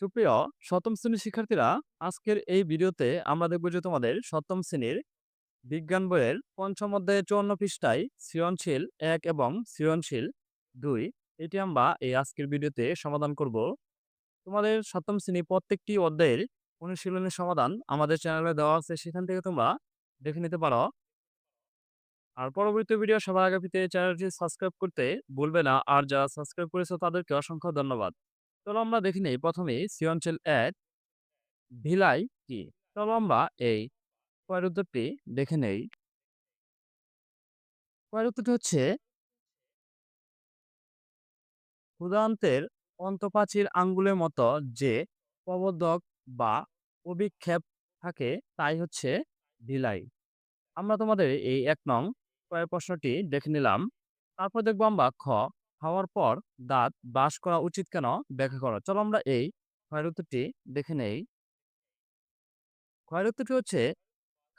সুপ্রিয়, সপ্তম শ্রেণির শিক্ষার্থীরা, আজকের এই ভিডিওতে আমরা দেখব যে তোমাদের সপ্তম শ্রেণির বিজ্ঞান বইয়ের পঞ্চম অধ্যায়ের চুয়ান্ন পৃষ্ঠায় সৃজনশীল এক এবং সৃজনশীল দুই। এটি আমরা এই আজকের ভিডিওতে সমাধান করব। তোমাদের সপ্তম শ্রেণি প্রত্যেকটি অধ্যায়ের অনুশীলনের সমাধান আমাদের চ্যানেলে দেওয়া আছে, সেখান থেকে তোমরা দেখে নিতে পারো। আর পরবর্তী ভিডিও সবার আগে পেতে চ্যানেলটি সাবস্ক্রাইব করতে ভুলবে না। আর যারা সাবস্ক্রাইব করেছ তাদেরকে অসংখ্য ধন্যবাদ। চলো আমরা দেখে নেই। প্রথমে সৃজনশীল এক, ভিলাই কি? চলো আমরা এই কয়ের উত্তরটি দেখে নেই। কয়ের উত্তরটি হচ্ছে ক্ষুদান্তের অন্তপাচির আঙ্গুলের মতো যে প্রবর্ধক বা অভিক্ষেপ থাকে, তাই হচ্ছে ভিলাই। আমরা তোমাদের এই এক নং কয়ের প্রশ্নটি দেখে নিলাম। তারপর দেখব আমরা খ খাওয়ার পর দাঁত ব্রাশ করা উচিত কেন? ব্যাখ্যা করো। চলো আমরা এই ক্ষয়ের দেখে নেই। ক্ষয়ের হচ্ছে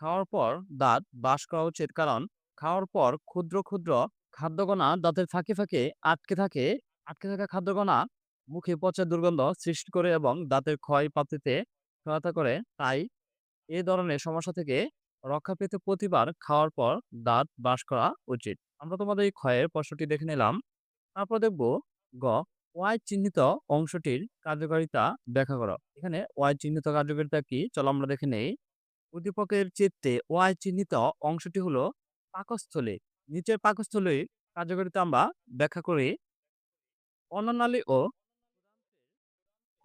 খাওয়ার পর দাঁত ব্রাশ করা উচিত। কারণ খাওয়ার পর ক্ষুদ্র ক্ষুদ্র খাদ্যকণা দাঁতের ফাঁকে ফাঁকে আটকে থাকে। আটকে থাকা খাদ্যকণা মুখে পচা দুর্গন্ধ সৃষ্টি করে এবং দাঁতের ক্ষয় প্রাপ্তিতে সহায়তা করে। তাই এ ধরনের সমস্যা থেকে রক্ষা পেতে প্রতিবার খাওয়ার পর দাঁত ব্রাশ করা উচিত। আমরা তোমাদের এই ক্ষয়ের প্রশ্নটি দেখে নিলাম। তারপর দেখব গ ওয়াই চিহ্নিত অংশটির কার্যকারিতা ব্যাখ্যা করো। এখানে ওয়াই চিহ্নিত কার্যকারিতা কি? চলো আমরা দেখে নেই। উদ্দীপকের চিত্তে ওয়াই চিহ্নিত অংশটি হলো পাকস্থলী। নিচের পাকস্থলীর কার্যকারিতা আমরা ব্যাখ্যা করি অন্ননালী ও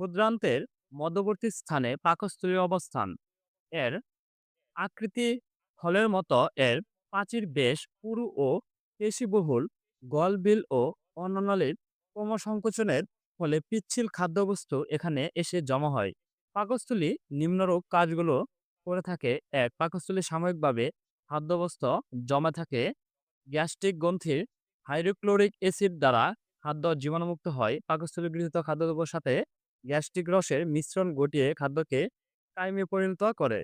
ক্ষুদ্রান্তের মধ্যবর্তী স্থানে পাকস্থলীর অবস্থান। এর আকৃতি ফলের মতো এর প্রাচীর বেশ পুরু ও পেশিবহুল, গলবিল ও অন্ননালীর ক্রমসংকোচনের ফলে পিচ্ছিল খাদ্যবস্তু এখানে এসে জমা হয়। পাকস্থলী নিম্নরূপ কাজগুলো করে থাকে। এক, পাকস্থলী সাময়িকভাবে খাদ্যবস্তু জমা থাকে। গ্যাস্ট্রিক গ্রন্থির হাইড্রোক্লোরিক অ্যাসিড দ্বারা খাদ্য জীবাণুমুক্ত হয়। পাকস্থলী গৃহীত খাদ্যদ্রব্যের সাথে গ্যাস্ট্রিক রসের মিশ্রণ ঘটিয়ে খাদ্যকে কায়েমে পরিণত করে।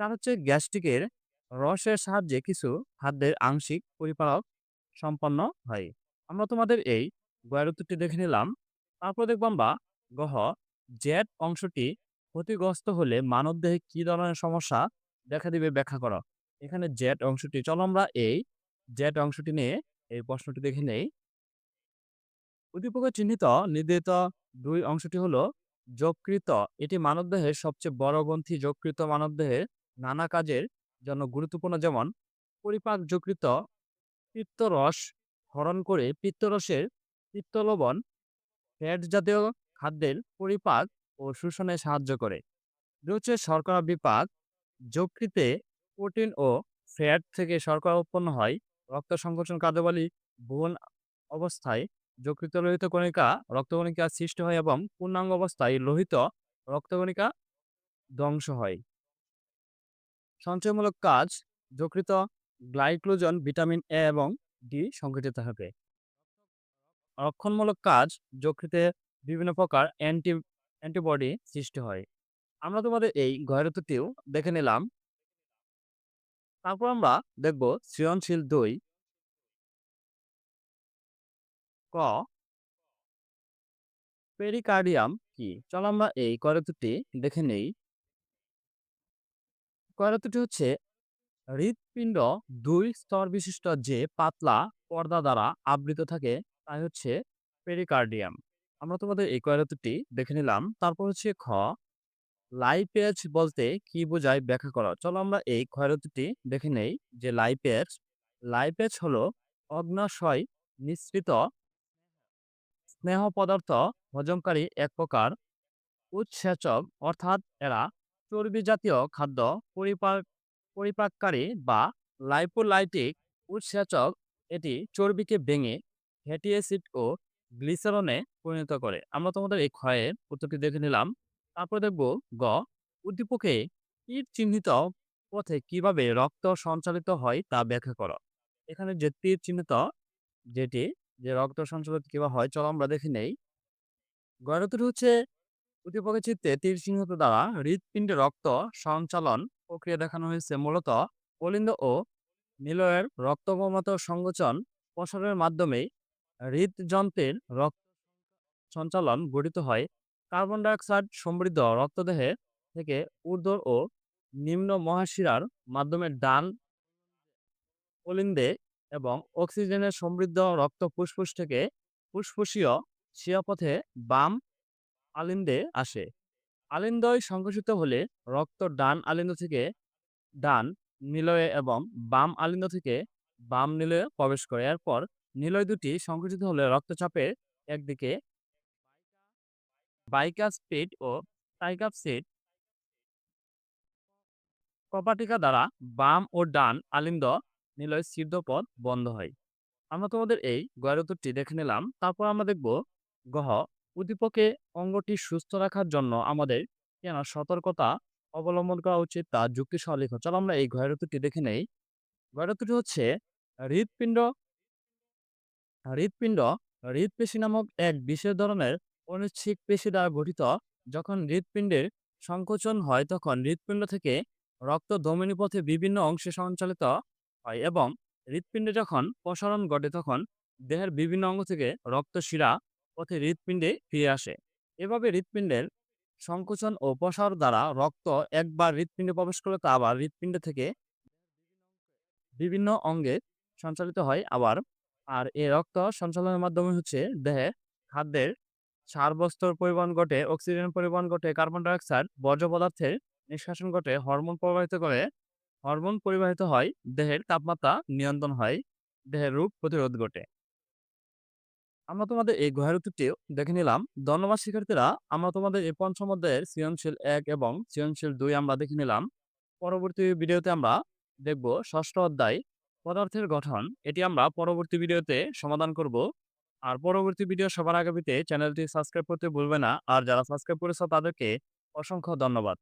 তার হচ্ছে গ্যাস্ট্রিকের রসের সাহায্যে কিছু খাদ্যের আংশিক পরিপালক সম্পন্ন হয়। আমরা তোমাদের এই গয়ের উত্তরটি দেখে নিলাম। তারপর দেখব আমরা গহ জেট অংশটি ক্ষতিগ্রস্ত হলে মানবদেহে কি ধরনের সমস্যা দেখা দিবে ব্যাখ্যা করো। এখানে জেট অংশটি, চলো আমরা এই জেট অংশটি নিয়ে এই প্রশ্নটি দেখে নেই। উদ্দীপকে চিহ্নিত নির্ধারিত দুই অংশটি হলো যকৃত, এটি মানবদেহের সবচেয়ে বড় গ্রন্থি। যকৃত মানবদেহের নানা কাজের জন্য গুরুত্বপূর্ণ, যেমন পরিপাক যকৃত, পিত্তরস হরণ করে পিত্তরসের পিত্তলবণ ফ্যাট জাতীয় খাদ্যের পরিপাক ও শোষণে সাহায্য করে। হচ্ছে শর্করা বিপাক যকৃতে প্রোটিন ও ফ্যাট থেকে শর্করা উৎপন্ন হয়। রক্ত সংকোচন কার্যাবলী ভুবন অবস্থায় যকৃত লোহিত কণিকা রক্তকণিকা সৃষ্টি হয় এবং পূর্ণাঙ্গ অবস্থায় লোহিত রক্তকণিকা ধ্বংস হয়। সঞ্চয়মূলক কাজ যকৃত গ্লাইক্লোজন ভিটামিন এ এবং ডি সংঘটিত হবে। রক্ষণমূলক কাজ যকৃতে বিভিন্ন প্রকার অ্যান্টি, অ্যান্টিবডি সৃষ্টি হয়। আমরা তোমাদের এই গয়রতটিও দেখে নিলাম। তারপর আমরা দেখব সৃজনশীল দুই ক পেরিকার্ডিয়াম কি? চলো আমরা এই কয়রতুটি দেখে নেই। কয়রতুটি হচ্ছে হৃৎপিণ্ড দুই স্তর বিশিষ্ট যে পাতলা পর্দা দ্বারা আবৃত থাকে, তাই হচ্ছে পেরিকার্ডিয়াম আমরা তোমাদের এই কয়রতুটি দেখে নিলাম। তারপর হচ্ছে খ লাইপেজ বলতে কি বোঝায় ব্যাখ্যা করা। চলো আমরা এই ক্ষয়রতুটি দেখে নেই যে লাইপেজ লাইপেজ হলো অগ্নাশয় নিঃসৃত স্নেহ পদার্থ হজমকারী এক প্রকার উৎসেচক, অর্থাৎ এরা চর্বি জাতীয় খাদ্য পরিপাক পরিপাককারী বা লাইপোলাইটিক উৎসেচক এটি চর্বিকে ভেঙে ফ্যাটি অ্যাসিড ও গ্লিসারনে পরিণত করে। আমরা তোমাদের এই ক্ষয়ের উত্তরটি দেখে নিলাম। তারপর দেখব গ, উদ্দীপকে তীর চিহ্নিত পথে কীভাবে রক্ত সঞ্চালিত হয় তা ব্যাখ্যা করো। এখানে যে তীর চিহ্নিত যেটি, যে রক্ত সঞ্চালিত কীভাবে হয়, চলো আমরা দেখে নেই। গয়রতুটি হচ্ছে উদ্দীপকের চিত্তে তীর চিহ্নিত দ্বারা হৃৎপিণ্ডে রক্ত সঞ্চালন প্রক্রিয়া দেখানো হয়েছে। মূলত অলিন্দ ও নিলয়ের রক্তগমত সংকোচন প্রসারের মাধ্যমে হৃদযন্ত্রের রক্ত সঞ্চালন গঠিত হয়। কার্বন ডাইঅক্সাইড সমৃদ্ধ রক্তদেহে থেকে ঊর্ধ্ব ও নিম্ন মহাশিরার মাধ্যমে ডান অলিন্দে এবং অক্সিজেনের সমৃদ্ধ রক্ত ফুসফুস থেকে ফুসফুসীয় শিয়াপথে বাম আলিন্দে আসে। আলিন্দয় সংকুচিত হলে রক্ত ডান আলিন্দ থেকে ডান নিলয়ে এবং বাম আলিন্দ থেকে বাম নিলয়ে প্রবেশ করে। এরপর নিলয় দুটি সংকুচিত হলে রক্তচাপের একদিকে বাইকাসপিড ও টাইকাপসিড কপাটিকা দ্বারা বাম ও ডান আলিন্দ নিলয় ছিদ্রপথ বন্ধ হয়। আমরা তোমাদের এই গয়ের উত্তরটি দেখে নিলাম। তারপর আমরা দেখব গহ উদ্দীপকে অঙ্গটি সুস্থ রাখার জন্য আমাদের কেন সতর্কতা অবলম্বন করা উচিত তা যুক্তি সহ লিখো চলো আমরা এই গয়ের উত্তরটি দেখে নেই। গয়ের উত্তরটি হচ্ছে হৃৎপিণ্ড। হৃৎপিণ্ড হৃৎপেশি নামক এক বিশেষ ধরনের অনিচ্ছিক পেশি দ্বারা গঠিত। যখন হৃৎপিণ্ডের সংকোচন হয় তখন হৃৎপিণ্ড থেকে রক্ত ধমনী পথে বিভিন্ন অংশে সঞ্চালিত হয় এবং হৃৎপিণ্ডে যখন প্রসারণ ঘটে তখন দেহের বিভিন্ন অঙ্গ থেকে রক্ত শিরা পথে হৃৎপিণ্ডে ফিরে আসে। এভাবে হৃৎপিণ্ডের সংকোচন ও প্রসার দ্বারা রক্ত একবার হৃৎপিণ্ডে প্রবেশ করলে তা আবার হৃৎপিণ্ড থেকে বিভিন্ন অঙ্গে সঞ্চালিত হয় আবার। আর এই রক্ত সঞ্চালনের মাধ্যমে হচ্ছে দেহে খাদ্যের সারবস্তর পরিবহন ঘটে, অক্সিজেন পরিবহন ঘটে, কার্বন ডাইঅক্সাইড, বর্জ্য পদার্থের নিষ্কাশন ঘটে, হরমোন প্রবাহিত করে, হরমোন পরিবাহিত হয়, দেহের তাপমাত্রা নিয়ন্ত্রণ হয়, দেহের রোগ প্রতিরোধ ঘটে। আমরা তোমাদের এই গুহার উত্তরটিও দেখে নিলাম। ধন্যবাদ শিক্ষার্থীরা, আমরা তোমাদের এই পঞ্চম অধ্যায়ের সৃজনশীল এক এবং সৃজনশীল দুই আমরা দেখে নিলাম। পরবর্তী ভিডিওতে আমরা দেখব ষষ্ঠ অধ্যায় পদার্থের গঠন। এটি আমরা পরবর্তী ভিডিওতে সমাধান করব। আর পরবর্তী ভিডিও সবার আগে চ্যানেলটি সাবস্ক্রাইব করতে ভুলবে না। আর যারা সাবস্ক্রাইব করেছে তাদেরকে অসংখ্য ধন্যবাদ।